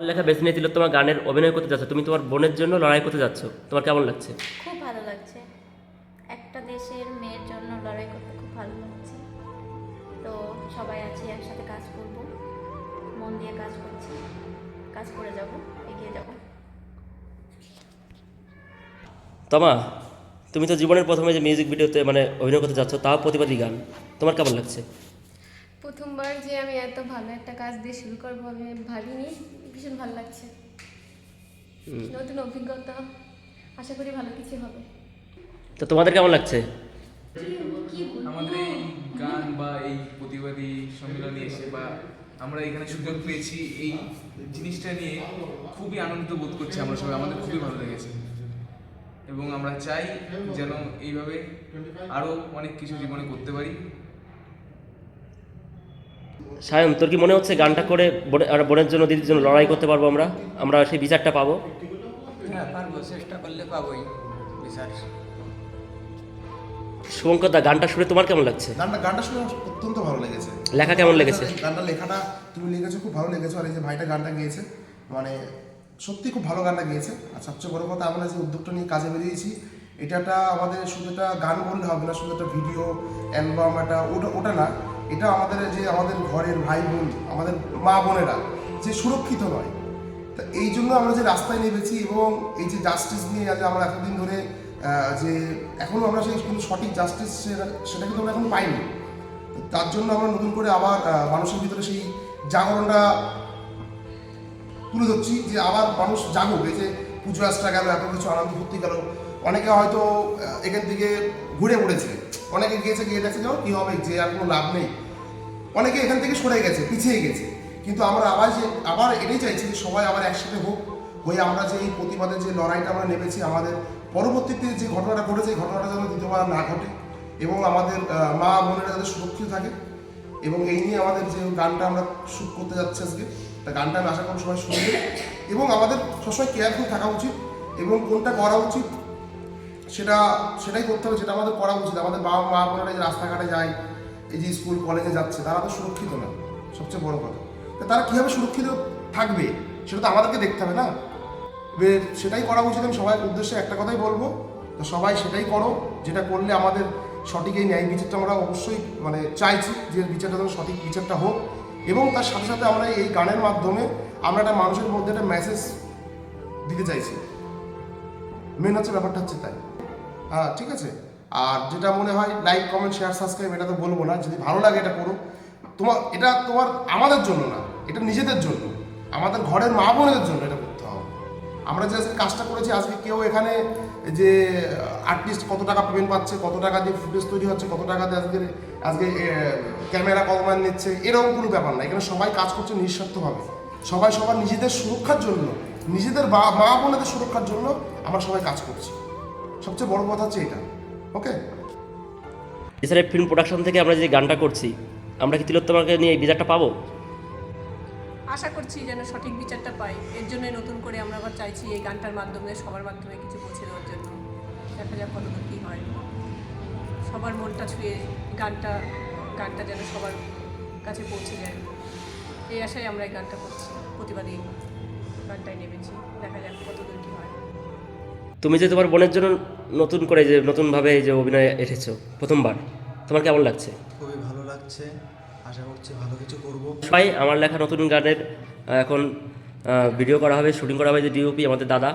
লেখা বেছে নিয়েছিল তোমার গানের অভিনয় করতে যাচ্ছ তুমি তোমার বোনের জন্য লড়াই করতে যাচ্ছ তোমার কেমন লাগছে? খুব ভালো লাগছে। একটা দেশের মেয়ের জন্য লড়াই করতে খুব ভালো লাগছে। তো সবাই আছি একসাথে কাজ করব। মন দিয়ে কাজ করছি। কাজ করে যাব এগিয়ে যাব। তমা তুমি তো জীবনের প্রথমে যে মিউজিক ভিডিওতে মানে অভিনয় করতে যাচ্ছ তাও প্রতিবাদী গান তোমার কেমন লাগছে? প্রথমবার যে আমি এত ভালো একটা কাজ দিয়ে শুরু করব আমি ভাবিনি ভীষণ ভালো লাগছে। নতুন অভিজ্ঞতা আশা করি ভালো কিছু হবে। তো তোমাদের কেমন লাগছে? আমাদের এই গান বা এই প্রতিবাদী সম্মেলনে এসে বা আমরা এখানে সুযোগ পেয়েছি এই জিনিসটা নিয়ে খুবই আনন্দিত বোধ করছি আমরা সবাই। আমাদের খুবই ভালো লেগেছে। এবং আমরা চাই যেন এইভাবে আরও অনেক কিছু জীবনে করতে পারি। সায়ন তোর কি মনে হচ্ছে গানটা করে আর বোনের জন্য দিদির জন্য লড়াই করতে পারব আমরা? আমরা সেই বিচারটা পাবো? হ্যাঁ চেষ্টা করলে পাবোই বিচার। শুভঙ্কর দা গানটা শুনে তোমার কেমন লাগছে? গানটা গানটা শুনে অত্যন্ত ভালো লেগেছে। লেখা কেমন লেগেছে? গানটা লেখাটা তুমি লিখেছো খুব ভালো লেগেছে আর এই যে ভাইটা গানটা গেয়েছে মানে সত্যি খুব ভালো গানটা গেয়েছে। আর সবচেয়ে বড় কথা আমরা যে উদ্যোগটা নিয়ে কাজে বেরিয়েছি এটা আমাদের শুধু একটা গান বললে হবে না শুধু একটা ভিডিও অ্যালবাম একটা ওটা ওটা না এটা আমাদের যে আমাদের ঘরের ভাই বোন, আমাদের মা বোনেরা যে সুরক্ষিত নয়। তা এই জন্য আমরা যে রাস্তায় নেমেছি এবং এই যে জাস্টিস নিয়ে আজ আমরা এতদিন ধরে যে এখনও আমরা সেই কিন্তু সঠিক জাস্টিস সেটা কিন্তু আমরা এখন পাইনি। তার জন্য আমরা নতুন করে আবার মানুষের ভিতরে সেই জাগরণটা তুলে ধরছি যে আবার মানুষ জাগুক। এই যে পুজো আসটা গেল, এত কিছু আনন্দ ফুর্তি গেল। অনেকে হয়তো এখান থেকে ঘুরে পড়েছে অনেকে গিয়েছে গিয়ে দেখছে যে ও, কি হবে? যে আর কোনো লাভ নেই। অনেকে এখান থেকে সরে গেছে পিছিয়ে গেছে। কিন্তু আমরা আবার যে আবার এটাই চাইছি যে সবাই আবার একসাথে হোক হয়ে আমরা যে এই প্রতিবাদের যে লড়াইটা আমরা নেমেছি আমাদের পরবর্তীতে যে ঘটনাটা ঘটেছে এই ঘটনাটা যেন দ্বিতীয়বার না ঘটে এবং আমাদের মা বোনেরা যাতে সুরক্ষিত থাকে এবং এই নিয়ে আমাদের যে গানটা আমরা শুট করতে যাচ্ছি আজকে তা গানটা আমি আশা করি সবাই শুনবে এবং আমাদের সবসময় কেয়ারফুল থাকা উচিত এবং কোনটা করা উচিত সেটা, সেটাই করতে হবে যেটা আমাদের করা উচিত। আমাদের বাবা মা বোনেরা যে রাস্তাঘাটে যায়, এই যে স্কুল, কলেজে যাচ্ছে, তারা তো সুরক্ষিত না, সবচেয়ে বড় কথা। তারা কীভাবে সুরক্ষিত থাকবে, সেটা তো আমাদেরকে দেখতে হবে না। সেটাই করা উচিত আমি সবাই উদ্দেশ্যে একটা কথাই বলব তো সবাই সেটাই করো, যেটা করলে আমাদের সঠিক এই ন্যায় বিচারটা আমরা অবশ্যই মানে চাইছি যে বিচারটা যেন সঠিক বিচারটা হোক। এবং তার সাথে সাথে আমরা এই গানের মাধ্যমে আমরা একটা মানুষের মধ্যে একটা মেসেজ দিতে চাইছি। মেন হচ্ছে ব্যাপারটা হচ্ছে তাই। হ্যাঁ ঠিক আছে? আর যেটা মনে হয় লাইক কমেন্ট শেয়ার সাবস্ক্রাইব এটা তো বলব না। যদি ভালো লাগে এটা করো তোমার এটা তোমার, আমাদের জন্য না, এটা নিজেদের জন্য। আমাদের ঘরের মা বোনদের জন্য এটা করতে হবে। আমরা যে কাজটা করেছি, আজকে কেউ এখানে যে আর্টিস্ট কত টাকা পেমেন্ট পাচ্ছে, কত টাকা দিয়ে ফুটেজ তৈরি হচ্ছে, কত টাকা দিয়ে আজকে আজকে ক্যামেরা কত মান নিচ্ছে, এরকম কোনো ব্যাপার না। এখানে সবাই কাজ করছে নিঃস্বার্থভাবে। সবাই সবার নিজেদের সুরক্ষার জন্য, নিজেদের মা বোনেদের সুরক্ষার জন্য আমরা সবাই কাজ করছি। সবচেয়ে বড় কথা হচ্ছে এটা। ওকে এছাড়া ফিল্ম প্রোডাকশন থেকে আমরা যে গানটা করছি আমরা কি তিলোত্তমাকে নিয়ে এই বিচারটা পাবো? আশা করছি যেন সঠিক বিচারটা পাই। এর জন্যই নতুন করে আমরা আবার চাইছি এই গানটার মাধ্যমে সবার মাধ্যমে কিছু পৌঁছে দেওয়ার জন্য। দেখা যাক কতদূর কী হয়। সবার মনটা ছুঁয়ে গানটা গানটা যেন সবার কাছে পৌঁছে যায়। এই আশায় আমরা এই গানটা করছি। প্রতিবাদী গানটাই নেমেছি। দেখা যাক কতদূর কী হয়। তুমি যে তোমার বোনের জন্য নতুন করে যে নতুনভাবে এই যে অভিনয় এসেছ প্রথমবার তোমার কেমন লাগছে? খুবই ভালো লাগছে। আশা করছি ভালো কিছু করব। সবাই আমার লেখা নতুন গানের এখন ভিডিও করা হবে শুটিং করা হবে যে ডিওপি আমাদের দাদা।